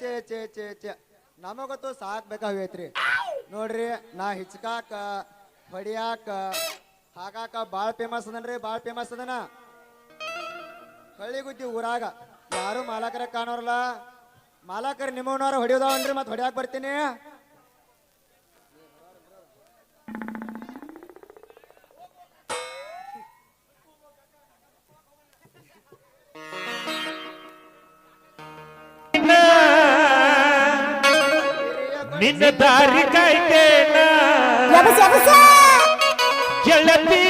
ಚೇ ಚೇ ಚೇ ನಮಗತ್ತು ಸಾಕ್ ಬೇಕಾಗೈತ್ರಿ ನೋಡ್ರಿ, ನಾ ಹಿಚ್ಕಾಕ, ಹೊಡಿಯಾಕ ಹಾಕಾಕ ಬಾಳ್ ಫೇಮಸ್ ಅದನ್ರಿ, ಬಾಳ್ ಫೇಮಸ್ ಅದನ. ಹಳ್ಳಿಗುದ್ದಿ ಊರಾಗ ಯಾರು ಮಾಲಕರ ಕಾಣೋರಲ್ಲ ಮಾಲಕರು ನಿಮ್ಮವನವ್ರ ಹೊಡಿಯೋದವನ್ರಿ ಮತ್ತೆ ಹೊಡ್ಯಾಕ ಬರ್ತೀನಿ. ನಿನ್ನ ದಾರಿ ಕಾಯ್ತೇನ ಯಬಸ ಯಬಸ ಗೆಳತಿ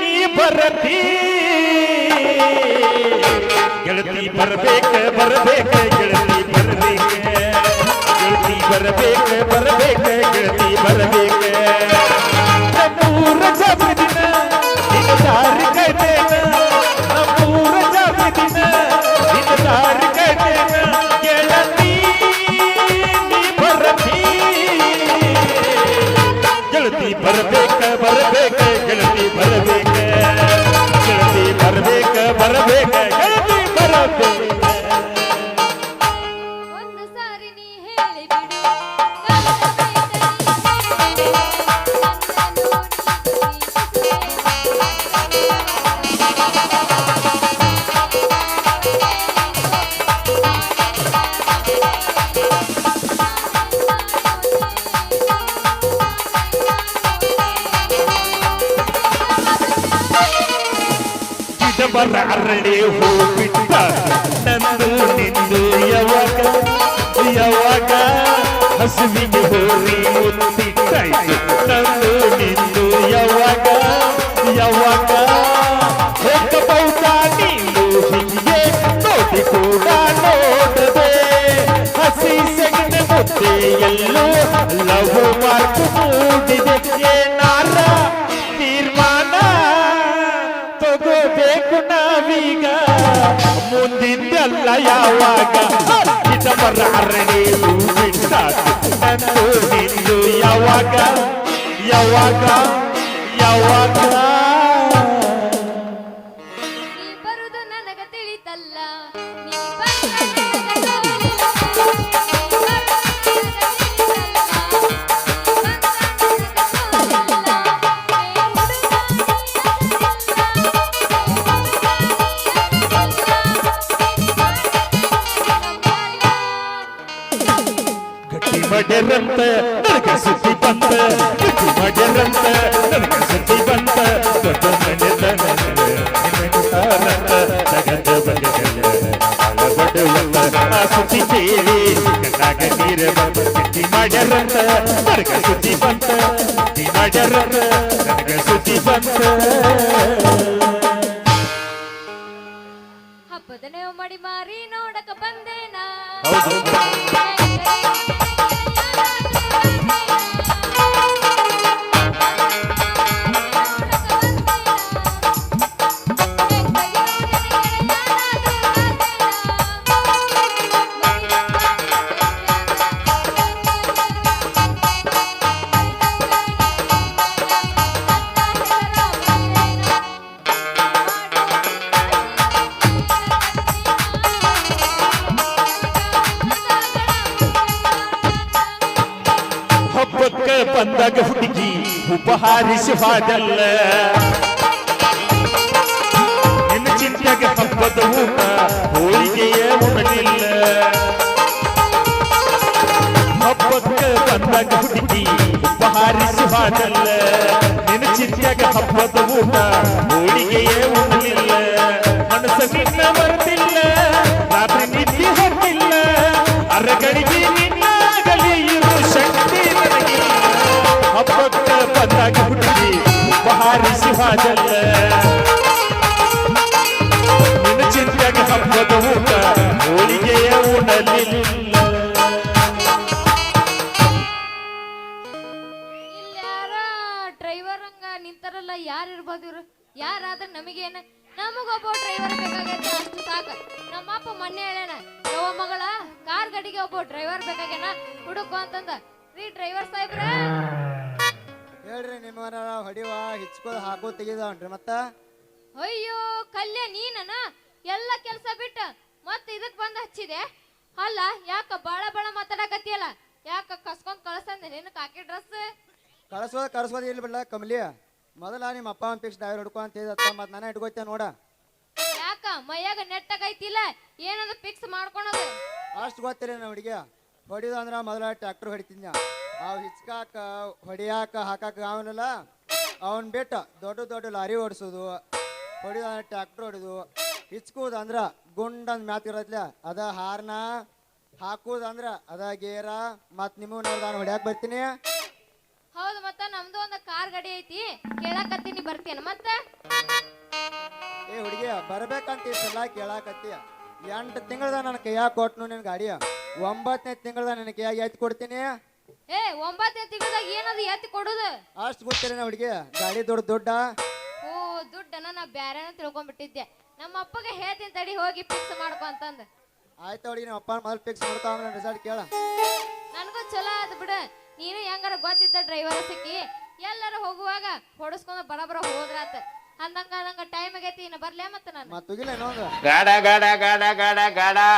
ನೀ ಬರತಿ ಗೆಳತಿ ಬರಬೇಕ ಬರಬೇಕ ಗೆಳತಿ ಬರಬೇಕ ಗೆಳತಿ ಬರಬೇಕ ಬರಬೇಕ ಗೆಳತಿ ಬರಬೇಕ ನಮ್ಮೂರ ಜಾತ್ರೆ ನಿನ್ನ ದಾರಿ ಕಾಯ್ತೇನ ನಮ್ಮೂರ ಜಾತ್ರೆ ದಿನ ನಿನ್ನ ದಾರಿ ಕಾಯ್ತೇನ धरती पर बेखबर बे ಮುತ್ತಿಟ್ಟಾಯ್ತು ನಂದು ನಿಂದು ಯಾವಾಗ ಯಾವಾಗ ಹೋಗಬಹುದ ನೀನು ಹಿಂಗೆ ನೋಡಿ ಕೂಡ ನೋಡದೆ ಹಸಿ ಸೆಗಣ ಮುದ್ದೆ ಎಲ್ಲೋ ಲವ್ ಮಾರ್ಕ್ ಮೂಡಿದೆ ಏನಾರ ತೀರ್ಮಾನ ತಗೋಬೇಕು ನಾವೀಗ ಮುಂದಿದ್ದಲ್ಲ ಯಾವಾಗ ಇದಮರ ಯಾವಾಗ ಸುದ್ದಿ ಕೇಳಿ ಕಣ್ಣಾಗ ನೀರ ಬಂತ ಮಾಡ್ಯಾರಂತ ನನಗ ಸುದ್ದಿ ಬಂತ ಗಟ್ಟಿ ಮಾಡ್ಯಾರಂತ ನನಗ ಸುದ್ದಿ ಬಂತ ಹಬ್ಬದನೆ ಮಾಡಿ ಮಾರಿ ನೋಡಕ ಬಂದಾಗ ಹುಡುಗಿ ಉಪಹಾರಿಸಿ ಹಾಡಲ್ಲ ನಿನ್ನ ಚಿಂತೆಗ ಹಬ್ಬದ ಊಟ ಹೋಳಿಗೆಯ ಉಣಲಿಲ್ಲ ಹಬ್ಬಕ್ಕ ಬಂದಾಗ ಹುಡುಗಿ ಉಪಹಾರಿಸಿ ಹಾಡಲ್ಲ ನಿನ್ನ ಚಿಂತೆಗ ಹಬ್ಬದ ಊಟ ಹೋಳಿಗೆಯ ಉಣಲಿಲ್ಲ ಮನಸ್ಸ ನಿನ್ನ ಬರ್ತಿಲ್ಲ ನಿನ್ನ ಚಿಂತೆಗೆ ಡ್ರೈವರ್ ಹಂಗ ನಿಂತಾರಲ್ಲ, ಯಾರು ಇರ್ಬೋದು ಇವ್ರು? ಯಾರಾದ್ರೆ ನಮಗೇನ ನಮಗೊಬ್ಬ ಡ್ರೈವರ್ ಬೇಕಾಗೈತೆ ಸಾಕು. ನಮ್ಮಪ್ಪ ಮೊನ್ನೆ ಹೇಳ್ಯಾನ, ಯವ್ವ ಮಗಳ, ಕಾರ್ ಗಾಡಿಗೆ ಒಬ್ಬ ಡ್ರೈವರ್ ಬೇಕಾಗೇನ ಹುಡುಕು ಅಂತಂದ. ರೀ ಡ್ರೈವರ್ ಸಾಹೇಬ್ರ. ಹೇಳ್ರಿ ನಿಮ್ಮವರ ಹೊಡಿವ ಹಿಚ್ಕೋದ್ ಹಾಕೋ ತೆಗಿದವನ್ರಿ ಮತ್ತ? ಅಯ್ಯೋ ಕಲ್ಯ ನೀನನ? ಎಲ್ಲ ಕೆಲಸ ಬಿಟ್ಟು ಮತ್ತೆ ಇದಕ್ ಬಂದು ಹಚ್ಚಿದೆ? ಅಲ್ಲ ಯಾಕ ಬಾಳ ಬಾಳ ಮಾತಾಡಕತ್ತಿಯಲ್ಲ? ಯಾಕ ಕಸ್ಕೊಂಡ್ ಕಳ್ಸಂದ್ರೆ ನಿನ್ನ ಕಾಕಿ ಡ್ರೆಸ್? ಕಳ್ಸೋದ ಕರ್ಸೋದ ಇಲ್ಲಿ ಬಿಡ್ಲ ಕಮಲಿ ಮೊದಲ ನಿಮ್ಮ ಅಪ್ಪ ಅಮ್ಮ ಪಿಕ್ಸ್ ಡೈವರ್ ಹಿಡ್ಕೊ ಅಂತ ಮತ್ ಮತ್ತೆ ನಾನು ಹಿಡ್ಕೋತೇನೆ ನೋಡ. ಯಾಕ ಮೈಯಾಗ ನೆಟ್ಟಗೈತಿಲ್ಲ? ಏನದು ಫಿಕ್ಸ್ ಮಾಡ್ಕೊಳೋದು? ಅಷ್ಟು ಗೊತ್ತಿಲ್ಲ ನಮ್ಮ ಹುಡುಗಿ ಹೊಡಿಯೋದು ಅಂದ್ರೆ ಮೊದಲ ಟ್ರ್ಯಾಕ್ಟರ್ ಹೊಡಿತಿದ್ನ. ಅವು ಹಿಚ್ಕಾಕ ಹೊಡಿಯಾಕ ಹಾಕಾಕ ಅವನಲ್ಲ ಅವನ್ ಬಿಟ್ಟ ದೊಡ್ಡ ದೊಡ್ಡ ಲಾರಿ ಓಡಿಸೋದು ಟ್ರಾಕ್ಟರ್ ಟ್ರ್ಯಾಕ್ಟರ್ ಹೊಡಿದು ಹಿಚ್ಕೋದು ಅಂದ್ರ ಗುಂಡನ್ ಮ್ಯಾತ್ ಇರತ್ಲ ಅದ ಹಾರ್ನ ಹಾಕುದು ಅಂದ್ರ ಅದ ಗೇರ ಮತ್ ನಿಮ್ ನಾನು ಹೊಡ್ಯಾಕ ಬರ್ತೀನಿ. ಹೌದು ಮತ್ತ ನಮ್ದು ಒಂದು ಕಾರ್ ಗಾಡಿ ಐತಿ ಕೇಳಾಕತ್ತೀನಿ ಬರ್ತೇನೆ ಮತ್ತ? ಏ ಹುಡುಗಿ ಬರ್ಬೇಕಂತ ಇಷ್ಟೆಲ್ಲ ಕೇಳಾಕತ್ತಿ. ಎಂಟು ತಿಂಗಳದ ನನ್ನ ಕೈಯಾಗ ಕೊಟ್ನು ನಿನ್ ಗಾಡಿಯ ಒಂಬತ್ತನೇ ತಿಂಗಳದ ನಿನ್ನ ಕೈಯಾಗ ಎತ್ ಕೊಡ್ತೀನಿ. ಏ ಒಂಬತ್ತನೇ ತಿಂಗಳದಾಗ ಏನದು ಎತ್ತಿ ಕೊಡುದು? ಅಷ್ಟು ಗೊತ್ತಿಲ್ಲ ಹುಡುಗಿ. ಗಾಡಿ ದೊಡ್ಡ ದೊಡ್ಡ. ಓ ದುಡ್ಡನ್ನ ನಾ ಬ್ಯಾರೆನ ತಿಳ್ಕೊಂಡ್ಬಿಟ್ಟಿದ್ದೆ ನಮ್ಮ ಅಪ್ಪಗೆ ಹೇಳ್ತೀನಿ ತಡಿ ಹೋಗಿ ಫಿಕ್ಸ್ ಮಾಡ್ಕೊ ಅಂತಂದ. ಆಯ್ತು ಹುಡುಗಿ ನಮ್ಮ ಅಪ್ಪ ಮೊದಲು ಫಿಕ್ಸ್ ಮಾಡ್ಕೊ ಆಮೇಲೆ ರಿಸಲ್ಟ್ ಕೇಳ. ನನಗೂ ಚಲೋ ಆದ್ ಬಿಡ. ನೀನು ಹೆಂಗಾರ ಗೊತ್ತಿದ್ದ ಡ್ರೈವರ್ ಸಿಕ್ಕಿ ಎಲ್ಲಾರ ಹೋಗುವಾಗ ಹೊಡಸ್ಕೊಂಡ್ ಬರಬರ ಹೋದ್ರಾತ. ಅಂದಂಗ ಅಂದಂಗ ಟೈಮ್ ಆಗೈತಿ ಇನ್ನು ಬರ್ಲೇ ಮತ್ತ ನಾನು. ಮತ್ತೆ ಹೋಗಿಲ್ಲ ಇನ್ನೊಂದು. ಗಾಡ ಗಾಡ ಗಾಡ ಗಾಡ ಗಾಡಿ.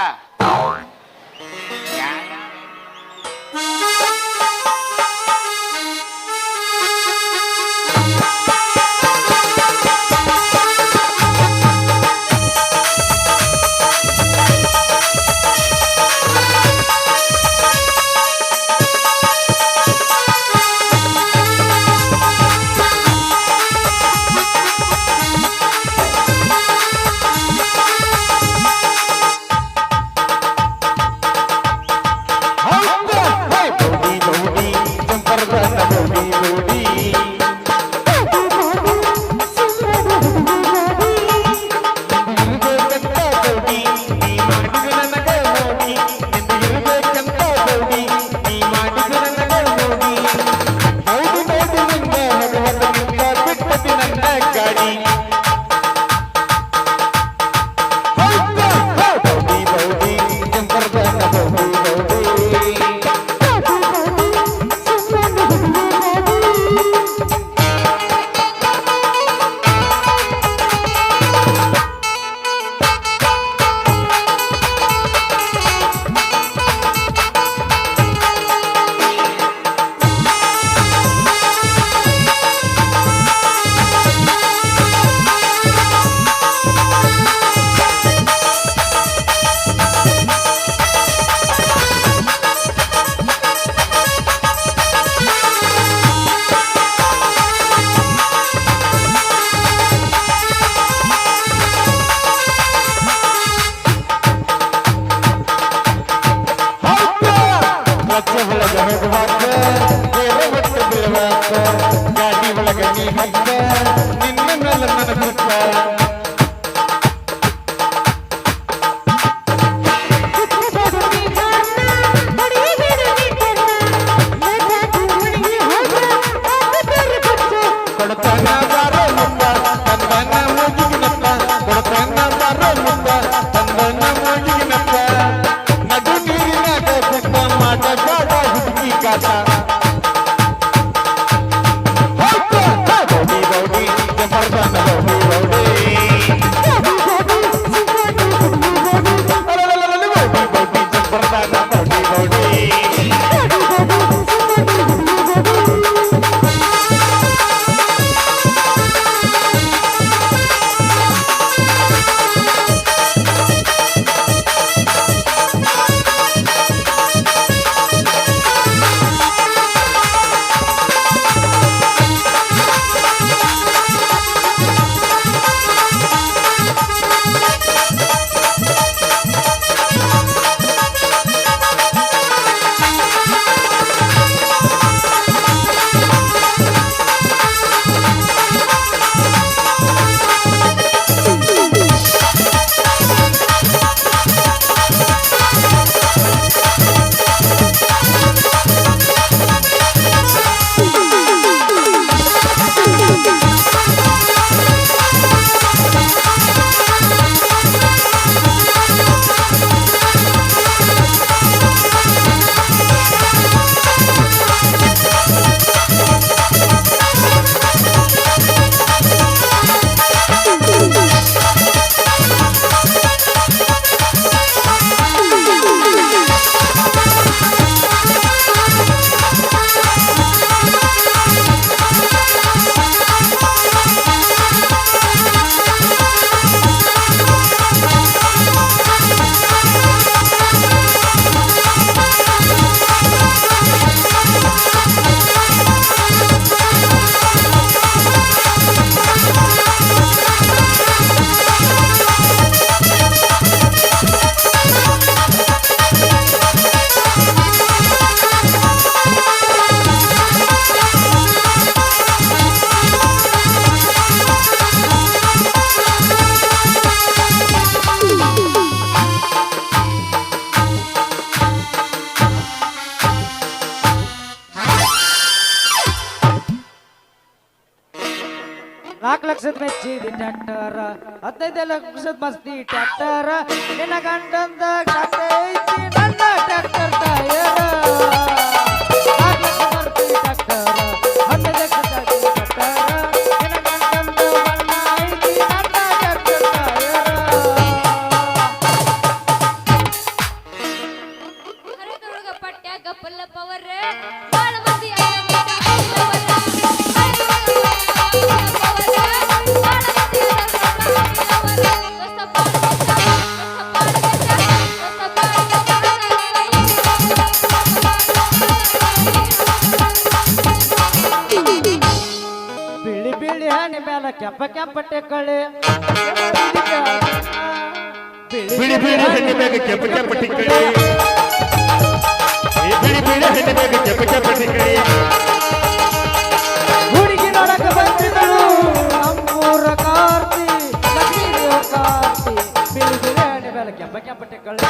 ಲಕ್ಷದ ಮೆಚ್ಚಿದಿ ಟ್ರ್ಯಾಕ್ಟರ್ ಹದಿನೈದೆಲ್ಲ ಲಕ್ಷದ ಮಸ್ತಿ ಟ್ರ್ಯಾಕ್ಟರ್ ನಿನ್ನ ಗಂಡಂದ ಗಾಡಿ ಮೇಲೆ ಕೆಂಪ ಕೆಂಪ ಟೆಕ್ಕಳಿ ಬಿಳಿ ಬಿಳಿ ಹೆಣ್ಣೆ ಮ್ಯಾಗ ಕೆಂಪ ಕೆಂಪ ಟಿಕ್ಕಳಿ ಏ ಬಿಳಿ ಬಿಳಿ ಹೆಣ್ಣೆ ಮ್ಯಾಗ ಕೆಂಪ ಕೆಂಪ ಟಿಕ್ಕಳಿ ಹುಡುಗಿ ನೋಡಕ ಬಂದಿದ್ದಳು ನಮ್ಮೂರ ಕಾರ್ತಿ ಲಕ್ಷ್ಮೀ ದೇವ ಕಾರ್ತಿ ಬಿಳಿ ಬಿಳಿ ಹಣ್ಣಿ ಮೇಲೆ ಕೆಂಪ ಕೆಂಪ ಟೆಕ್ಕಳಿ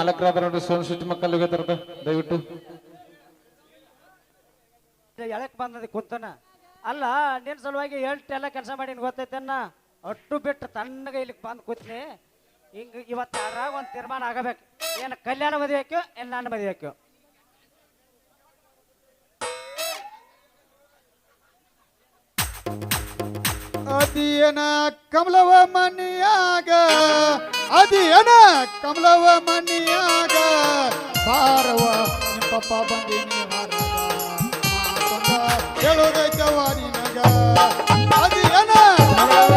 ಮಾಲಕರಾದ ನೋಡ್ರಿ ಸೋನ್ ಸುದ್ದಿ ಮಕ್ಕಳು ತರದ? ದಯವಿಟ್ಟು. ಎಳಕ್ ಬಂದದ ಕುಂತನ. ಅಲ್ಲ ನಿನ್ ಸಲುವಾಗಿ ಎಲ್ಲ ಕೆಲಸ ಮಾಡಿ ಗೊತ್ತೈತೆನ್ನ ಅಟ್ಟು ಬಿಟ್ಟು ತಣ್ಣಗ ಇಲ್ಲಿ ಬಂದು ಕೂತ್ನಿ. ಹಿಂಗ ಇವತ್ತು ಯಾರಾಗ ಒಂದು ತೀರ್ಮಾನ ಆಗಬೇಕು? ಏನು ಕಲ್ಯಾಣ ಮದುವೆಕ್ಕು ಏನು ನನ್ನ ಮದುವೆಕ್ಕು ಅದಿಯನ ಕಮಲವ ಮನಿಯಾಗ ಅದಿಯನ ಕಮಲವ ಮನಿಯಾಗ ಬಾರವ ನಿಮ್ಮ ಪಪ್ಪ ಬಂದೀನಿ ಹೇಳೋದೈತವ ನಿನಗ. ಅದಿಯನ ಕಮಲವ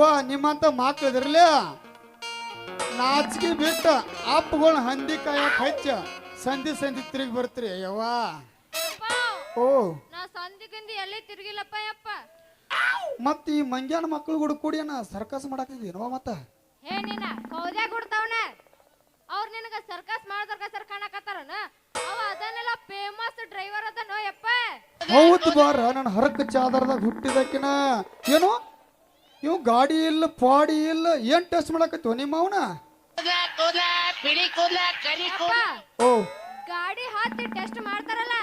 ಯವ್ವ ನಿಮ್ಮಂತ ಮಾತಾಡಿದ್ರಲ್ಲ ಇದ್ರಲ್ಲ ನಾಚಿಕೆ ಬಿಟ್ಟ ಅಪ್ಪಗಳ ಹಂದಿ ಕಾಯಕ್ ಹಚ್ಚ. ಸಂಧಿ ಸಂಧಿ ತಿರುಗಿ ಬರ್ತೀರಿ ಯವ್ವ. ಓ. ನಾ ಸಂದಿಗಿಂದ ಎಲ್ಲಿ ತಿರುಗಿಲ್ಲಪ್ಪ ಯಪ್ಪ ಮತ್ ಈ ಮಂಗ್ಯಾನ ಮಕ್ಕಳು ಕೂಡ ಕೂಡಿ ಸರ್ಕಸ್ ಮಾಡಾಕ್ತಿದ್ದೀನವ ಮತ್ತ? ಹೇ ನೀನ ಕೌದ್ಯಾಗ ಕೊಡ್ತಾವನ ಅವ್ರ ನಿನಗ ಸರ್ಕಸ್ ಮಾಡ್ದರ್ಗ ಸರ್ ಕಾಣಕತ್ತಾರನ? ಅವ ಅದನ್ನೆಲ್ಲ ಫೇಮಸ್ ಡ್ರೈವರ್ ಅದನೋ ಯಪ್ಪ ಹೌದು ಬಾರ ನನ್ನ ಹರಕ ಚಾದರ್ದಾಗ ಹುಟ್ಟಿದಕ್ಕಿನ. ಏನು? ಇವು ಗಾಡಿ ಇಲ್ಲ ಪಾಡಿ ಇಲ್ಲ ಏನ್ ಟೆಸ್ಟ್ ಮಾಡಕತ್ತೋ ನಿಮ್ಮ ಅವನ? ಓ. ಗಾಡಿ ಹಾಕಿ ಟೆಸ್ಟ್ ಮಾಡ್ತಾರಲ್ಲ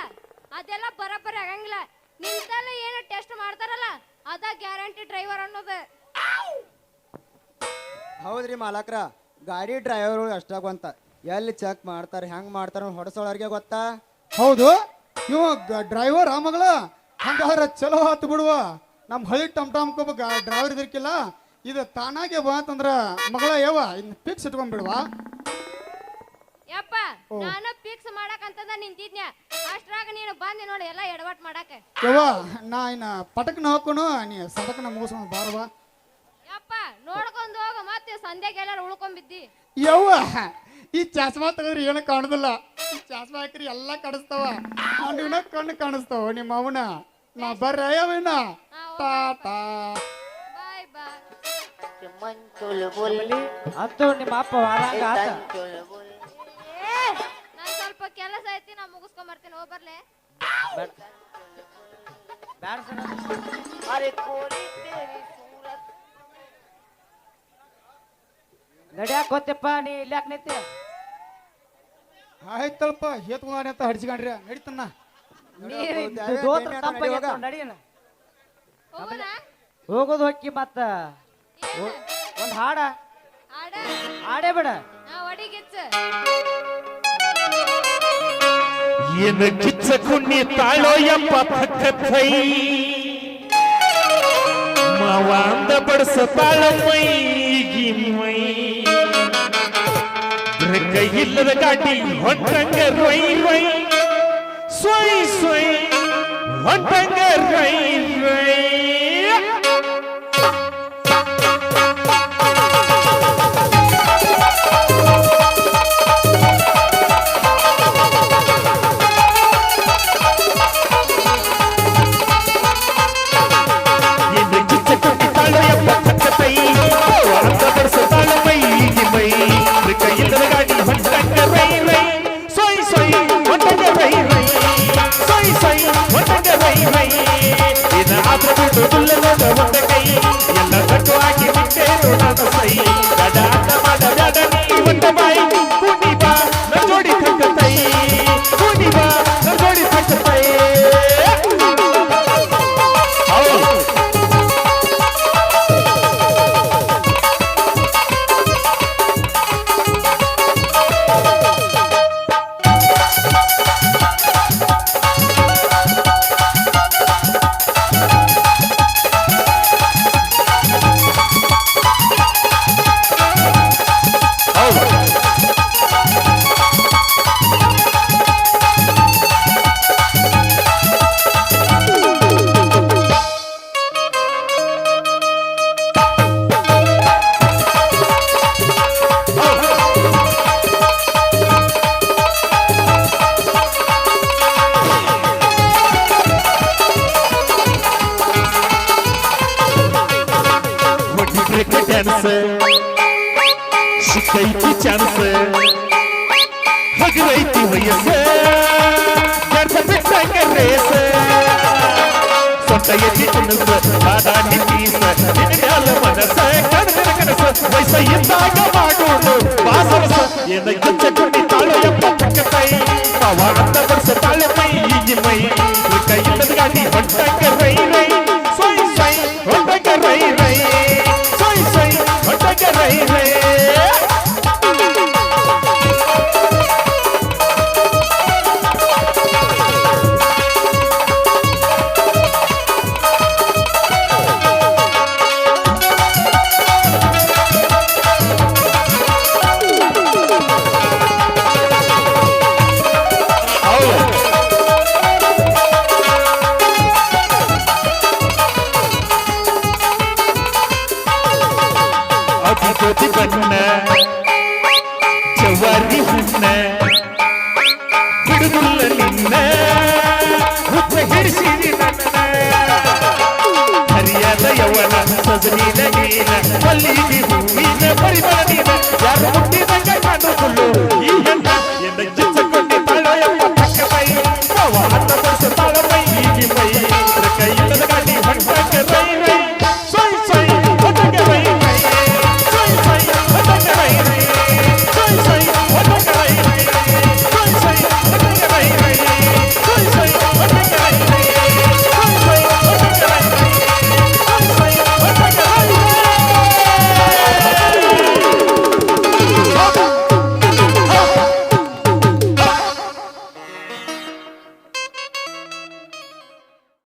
ಅದೆಲ್ಲ ಬರಬರ ಆಗಂಗಿಲ್ಲ. ನಿಂತಲ್ಲ ಏನು ಟೆಸ್ಟ್ ಮಾಡ್ತಾರಲ್ಲ ಅದ ಗ್ಯಾರಂಟಿ ಡ್ರೈವರ್ ಅನ್ನೋದು. ಹೌದ್ರಿ ಮಾಲಕ್ರ ಗಾಡಿ ಡ್ರೈವರ್ ಅಷ್ಟಾಗುವಂತ ಎಲ್ಲಿ ಚೆಕ್ ಮಾಡ್ತಾರೆ ಹೆಂಗ್ ಮಾಡ್ತಾರ ಹೊಡಸೋಳವ್ರಿಗೆ ಗೊತ್ತಾ? ಹೌದು. ಇವ ಡ್ರೈವರ್ ಆ ಮಗಳ ಹಂಗಾರ ಚಲೋ ಆತು ಬಿಡುವ. ನಮ್ಮ ಹಳಿ ಟಮ್ ಟಮ್ ಡ್ರೈವರ್ ಇದಕ್ಕಿಲ್ಲ ಇದು ತಾನಾಗೆ ಅಂತಂದ್ರ ಮಗಳ ಯವ್ವ ಇನ್ ಫಿಕ್ಸ್ ಇಟ್ಕೊಂಡ್ಬಿಡ್ವಾ ಯಪ್ಪ ನಾನು ಫಿಕ್ಸ್ ಮಾಡಕಂತಂದ ನಿಂತಿದ್ನ್ಯ? ಅಷ್ಟ್ರಾಗ ನೀನು ಬಂದಿ ನೋಡಿ ಎಲ್ಲ ಎಡವಟ್ ಮಾಡಕ. ಯವ್ವ ನಾ ಇನ್ನ ಪಟಕ್ನ ಹಾಕೋನು ನೀ ಸಡಕ್ನ ಮುಗಿಸ್ಕೊಂಡು ಬಾರವಾ ಯಪ್ಪ ನೋಡ್ಕೊಂಡು ಹೋಗ ಮತ್ತೆ ಸಂಧ್ಯಾಗ ಎಲ್ಲಾರು ಉಳ್ಕೊಂಬಿದ್ದಿ. ಯವ್ವ ಈ ಚಸ್ಮಾ ತೆಗೆದ್ರೆ ಏನು ಕಾಣುದಿಲ್ಲ. ಈ ಚಸ್ಮಾ ಹಾಕ್ರಿ ಎಲ್ಲ ಕಾಣಿಸ್ತಾವ. ಅವನಿನ ಕಣ್ಣು ಕಾಣಿಸ್ತಾವ ನಿಮ್ಮ ಅವನ ನಾ ಬರ್ರ ಯಾವಿನ ಟಾಟಾ ಬಾಯ್ ಬಾಯ್. ಅಂತೂ ನಿಮ್ಮ ಅಪ್ಪ ವಾರಂಗ ಆತ. ನಾನ್ ಸ್ವಲ್ಪ ಕೆಲಸ ಐತಿ ನಾ ಮುಗಿಸ್ಕೊಂಡ್ ಬರ್ತೀನಿ. ಹೋಗ್ ಬರ್ಲೆ. ಬ್ಯಾಡ ಸರ್. ನಡ್ಯಾಕ ಗೊತ್ತಪ್ಪ ನೀ ಇಲ್ಯಾಕ ನಿಂತಿ? ಆಯ್ತಲ್ಪ ಹೇತ್ಕೊಂಡಿ ಅಂತ ಹಡ್ಸ್ಕೊಂಡ್ರಿ. ನಡೀತನ್ನ ದೋತ್ರ ತಂಪಾಗಿ ನಡೀನ. ಹೋಗೋಣ ಹೋಗೋದು ಹೊಕ್ಕಿ ಮತ್ತ. ಒಂದ್ ಹಾಡ. ಹಾಡೇ? ಬೇಡ. ಏನು ಕಿಚ್ಚ ಕುಣ್ಣಿ ತಾಳೋ ಎಂಬ ಪಕ್ಕೈ ಮಾವಾಂದ ಬಡಸ ತಾಳ ಮೈಗಿ ಮೈ ಇಲ್ಲದ ಗಾಡಿ ಹೊಂಟಂಗ ರೊಯ್ ರೊಯ್ ಸೊಯ್ ಸೊಯ್ ಹೊಂಟಂಗ ರೊಯ್ ರೊಯ್ ಎಂದು ಕಿಚ್ಚ ಕೊಟ್ಟಿದ್ದಾಳು ಎಂಬ ಕಚ್ಚತೈ ಅಂತ ಚಾನ್ಸ್ ಹಗರೈತಿ ವಯಸ್ಸ ಜರ್ಸ ಬಿಟ್ಟಂಗ ರೇಸ ಸೊಂಟ ಎತ್ತಿ ಕುಣಸ ಬಾದಾಡಿ ಪೀಸ ನಿನ್ನ ಮನಸ್ಸ ಕಡದಿನ ಕನಸ ವಯಸ್ಸ ಇದ್ದಾಗ ಮಾಡೋದು ಬಾಸರಸ ಏನ ಕಿಚ್ಚ ಕುಂಡಿ ತಾಳು ಎಂಬ ಚಕ್ಕತೈ ಅವ ಅಂತ ಬರ್ಸ ತಾಳೆ ಮೈ ಈ ಮೈ ಕೈ ಇಲ್ಲದ ಗಾಡಿ ಹೊಂಟಂಗ ರೈ ರೈ ಸೊಯ್ ಸೊಯ್ ಹೊಂಟಂಗ ರೈ ರೈ ಸೊಯ್ ಸೊಯ್ ಹೊಂಟಂಗ ರೈ ರೈ